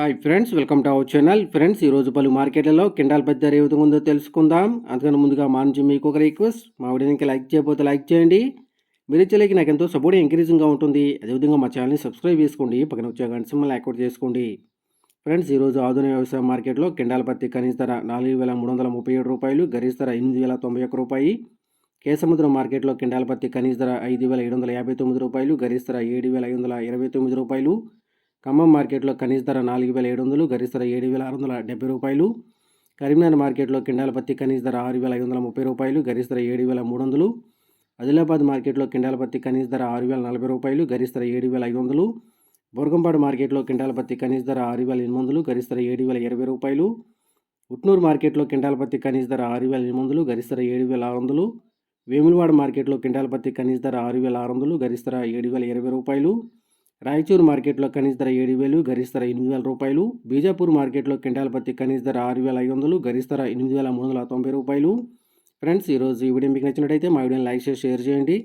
Hi friends welcome to our channel friends ఈరోజు పలు మార్కెట్లలో కిండాల్ పెద్ద ఏ విధంగా ఉందో తెలుసుకుందాం. అందుకని ముందుగా మా నుంచి మీకు ఒక రిక్వెస్ట్ మా వీడియోకి లైక్ చేయకపోతే లైక్ చేయండి. మీరు ఇచ్చేలకి నాకు ఎంతో సపోర్ట్ ఎంకరేజింగ్గా ఉంటుంది. అదేవిధంగా మా ఛానల్ని సబ్స్క్రైబ్ చేసుకోండి. పక్కన వచ్చే గంట సింహల్ యాక్టివేట్ చేసుకోండి. ఫ్రెండ్స్ ఈరోజు ఆధునిక వ్యవసాయ మార్కెట్లో కిండాల పత్తి కనీస ధర నాలుగు వేల మూడు వందల ముప్పై ఏడు రూపాయలు గరిష్ట ధర ఎనిమిది వేల తొంభై ఒక్క రూపాయి. కేసముద్రం మార్కెట్లో కిండాల పత్తి కనీస ధర ఐదు వేల ఏడు వందల యాభై తొమ్మిది రూపాయలు గరిష్ట ధర ఏడు వేల ఐదు వందల ఇరవై తొమ్మిది రూపాయలు. ఖమ్మం మార్కెట్లో కనీస ధర నాలుగు వేల ఏడు వందలు గరిష్ట ధర ఏడు వేల ఆరు వందల డెబ్బై రూపాయలు. కరీంనగర్ మార్కెట్లో కిండాల పత్తి కనీస ధర ఆరు వేల ఐదు వందల ముప్పై రూపాయలు గరిష్ట ధర ఏడు వేల మూడు వందలు. ఆదిలాబాద్ మార్కెట్లో కిండాల పత్తి కనీస ధర ఆరు వేల నలభై రూపాయలు గరిష్ట ధర ఏడు వేల ఐదు వందలు. బొరగంపాడు మార్కెట్లో కిండాల పత్తి కనీస ధర ఆరు వేల ఎనిమిది వందలు గరిష్ట ధర ఏడు వేల ఇరవై రూపాయలు. ఉట్నూరు మార్కెట్లో కిండాల పత్తి కనీస ధర ఆరు వేల ఎనిమిది వందలు గరిష్ట ధర ఏడు వేల ఆరు వందలు. వేములవాడ మార్కెట్లో కిండాల పత్తి కనీస ధర ఆరు వేల ఆరు వందలు గరిష్ట ధర ఏడు వేల ఇరవై రూపాయలు. రాయచూరు మార్కెట్లో కనీస ధర ఏడు వేలు గరిష్ట ధర ఎనిమిది వేల రూపాయలు. బీజాపూర్ మార్కెట్లో కింటాల పత్తి కనీస ధర ఆరు వేల ఐదు వందలు గరిష్ట ధర ఎనిమిది వేల మూడు వందల తొంభై రూపాయలు. ఫ్రెండ్స్ ఈరోజు ఈ వీడియో మీకు నచ్చినట్టయితే మా వీడియోని లైక్ చేసి షేర్ చేయండి.